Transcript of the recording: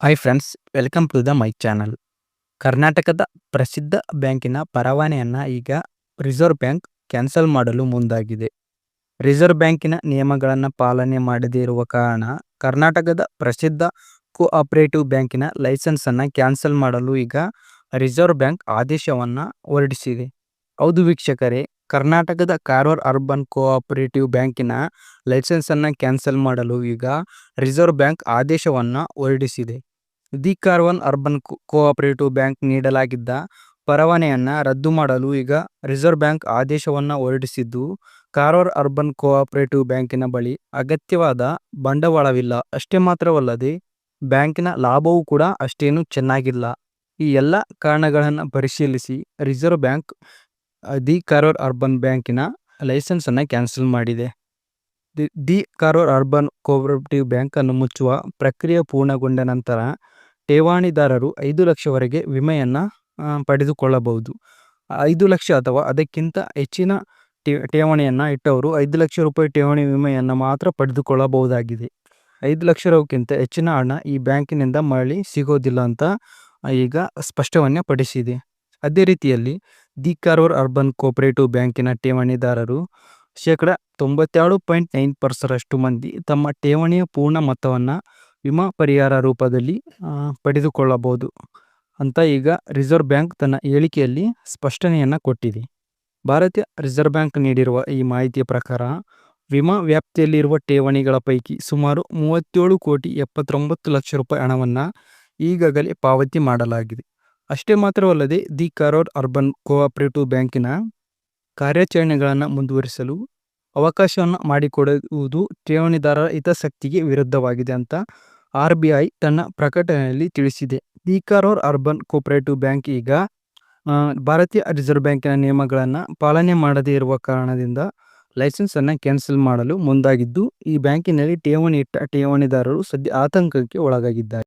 Hi friends welcome to the my channel ಕರ್ನಾಟಕದ ಪ್ರಸಿದ್ಧ ಬ್ಯಾಂಕಿನ ಪರವಾನೆಯನ್ನು ಈಗ ರಿಸರ್ವ್ ಬ್ಯಾಂಕ್ ಕ್ಯಾನ್ಸಲ್ ಮಾಡಲು ಮುಂದಾಗಿದೆ. ರಿಸರ್ವ್ ಬ್ಯಾಂಕಿನ ನಿಯಮಗಳನ್ನು ಪಾಲನೆ ಮಾಡದೇ ಇರುವ ಕಾರಣ ಕರ್ನಾಟಕದ ಪ್ರಸಿದ್ಧ ಕೋಆಪರೇಟಿವ್ ಬ್ಯಾಂಕಿನ ಲೈಸೆನ್ಸನ್ನು ಕ್ಯಾನ್ಸಲ್ ಮಾಡಲು ಈಗ ರಿಸರ್ವ್ ಬ್ಯಾಂಕ್ ಆದೇಶವನ್ನು ಹೊರಡಿಸಿದೆ. ಹೌದು ವೀಕ್ಷಕರೇ, ಕರ್ನಾಟಕದ ಕಾರ್ವಾರ್ ಅರ್ಬನ್ ಕೋಆಪರೇಟಿವ್ ಬ್ಯಾಂಕಿನ ಲೈಸೆನ್ಸನ್ನು ಕ್ಯಾನ್ಸಲ್ ಮಾಡಲು ಈಗ ರಿಸರ್ವ್ ಬ್ಯಾಂಕ್ ಆದೇಶವನ್ನು ಹೊರಡಿಸಿದೆ. The Karwar urban cooperative bank ನೀಡಲಾಗಿದ್ದ ಪರವಾನೆಯನ್ನು ರದ್ದು ಮಾಡಲು ಈಗ ರಿಸರ್ವ್ ಬ್ಯಾಂಕ್ ಆದೇಶವನ್ನು ಹೊರಡಿಸಿದ್ದು ಕಾರ್ವಾರ್ ಅರ್ಬನ್ ಕೋಆಪರೇಟಿವ್ ಬ್ಯಾಂಕಿನ ಬಳಿ ಅಗತ್ಯವಾದ ಬಂಡವಾಳವಿಲ್ಲ. ಅಷ್ಟೇ ಮಾತ್ರವಲ್ಲದೆ, ಬ್ಯಾಂಕಿನ ಲಾಭವೂ ಕೂಡ ಅಷ್ಟೇನೂ ಚೆನ್ನಾಗಿಲ್ಲ. ಈ ಎಲ್ಲ ಕಾರಣಗಳನ್ನು ಪರಿಶೀಲಿಸಿ reserve bank the Karwar urban ಬ್ಯಾಂಕಿನ ಲೈಸೆನ್ಸನ್ನು ಕ್ಯಾನ್ಸಲ್ ಮಾಡಿದೆ. ದಿ ಕಾರವಾರ ಅರ್ಬನ್ ಕೋಆಪರೇಟಿವ್ ಬ್ಯಾಂಕನ್ನು ಮುಚ್ಚುವ ಪ್ರಕ್ರಿಯೆ ಪೂರ್ಣಗೊಂಡ ನಂತರ ಠೇವಣಿದಾರರು ಐದು ಲಕ್ಷವರೆಗೆ ವಿಮೆಯನ್ನು ಪಡೆದುಕೊಳ್ಳಬಹುದು. ಐದು ಲಕ್ಷ ಅಥವಾ ಅದಕ್ಕಿಂತ ಹೆಚ್ಚಿನ ಠೇವಣಿಯನ್ನು ಇಟ್ಟವರು ಐದು ಲಕ್ಷ ರೂಪಾಯಿ ಠೇವಣಿ ವಿಮೆಯನ್ನು ಮಾತ್ರ ಪಡೆದುಕೊಳ್ಳಬಹುದಾಗಿದೆ. ಐದು ಲಕ್ಷ ರೂಪಾಯಿಗಿಂತ ಹೆಚ್ಚಿನ ಹಣ ಈ ಬ್ಯಾಂಕಿನಿಂದ ಮರಳಿ ಸಿಗೋದಿಲ್ಲ ಅಂತ ಈಗ ಸ್ಪಷ್ಟವನ್ನೇ ಪಡಿಸಿದೆ. ಅದೇ ರೀತಿಯಲ್ಲಿ ದಿ ಕಾರವಾರ ಅರ್ಬನ್ ಕೋಪರೇಟಿವ್ ಬ್ಯಾಂಕಿನ ಠೇವಣಿದಾರರು ಶೇಕಡ ತೊಂಬತ್ತೆರಡು ಪಾಯಿಂಟ್ ನೈನ್ ಪರ್ಸೆಂಟಷ್ಟು ಮಂದಿ ತಮ್ಮ ಠೇವಣಿಯ ಪೂರ್ಣ ಮೊತ್ತವನ್ನು ವಿಮಾ ಪರಿಹಾರ ರೂಪದಲ್ಲಿ ಪಡೆದುಕೊಳ್ಳಬಹುದು ಅಂತ ಈಗ ರಿಸರ್ವ್ ಬ್ಯಾಂಕ್ ತನ್ನ ಹೇಳಿಕೆಯಲ್ಲಿ ಸ್ಪಷ್ಟನೆಯನ್ನು ಕೊಟ್ಟಿದೆ. ಭಾರತೀಯ ರಿಸರ್ವ್ ಬ್ಯಾಂಕ್ ನೀಡಿರುವ ಈ ಮಾಹಿತಿಯ ಪ್ರಕಾರ, ವಿಮಾ ವ್ಯಾಪ್ತಿಯಲ್ಲಿರುವ ಠೇವಣಿಗಳ ಪೈಕಿ ಸುಮಾರು ಮೂವತ್ತೇಳು ಕೋಟಿ ಎಪ್ಪತ್ತೊಂಬತ್ತು ಲಕ್ಷ ರೂಪಾಯಿ ಹಣವನ್ನು ಈಗಾಗಲೇ ಪಾವತಿ ಮಾಡಲಾಗಿದೆ. ಅಷ್ಟೇ ಮಾತ್ರವಲ್ಲದೆ, ದಿ ಕರೋರ್ ಅರ್ಬನ್ ಕೋಆಪರೇಟಿವ್ ಬ್ಯಾಂಕಿನ ಕಾರ್ಯಾಚರಣೆಗಳನ್ನು ಮುಂದುವರಿಸಲು ಅವಕಾಶವನ್ನು ಮಾಡಿಕೊಡುವುದು ಠೇವಣಿದಾರರ ಹಿತಾಸಕ್ತಿಗೆ ವಿರುದ್ಧವಾಗಿದೆ ಅಂತ ಆರ್ ಬಿ ಐ ತನ್ನ ಪ್ರಕಟಣೆಯಲ್ಲಿ ತಿಳಿಸಿದೆ. The Karwar urban cooperative bank ಈಗ ಭಾರತೀಯ ರಿಸರ್ವ್ ಬ್ಯಾಂಕಿನ ನಿಯಮಗಳನ್ನು ಪಾಲನೆ ಮಾಡದೇ ಇರುವ ಕಾರಣದಿಂದ ಲೈಸೆನ್ಸನ್ನು ಕ್ಯಾನ್ಸಲ್ ಮಾಡಲು ಮುಂದಾಗಿದ್ದು, ಈ ಬ್ಯಾಂಕಿನಲ್ಲಿ ಠೇವಣಿ ಇಟ್ಟ ಠೇವಣಿದಾರರು ಸದ್ಯ ಆತಂಕಕ್ಕೆ ಒಳಗಾಗಿದ್ದಾರೆ.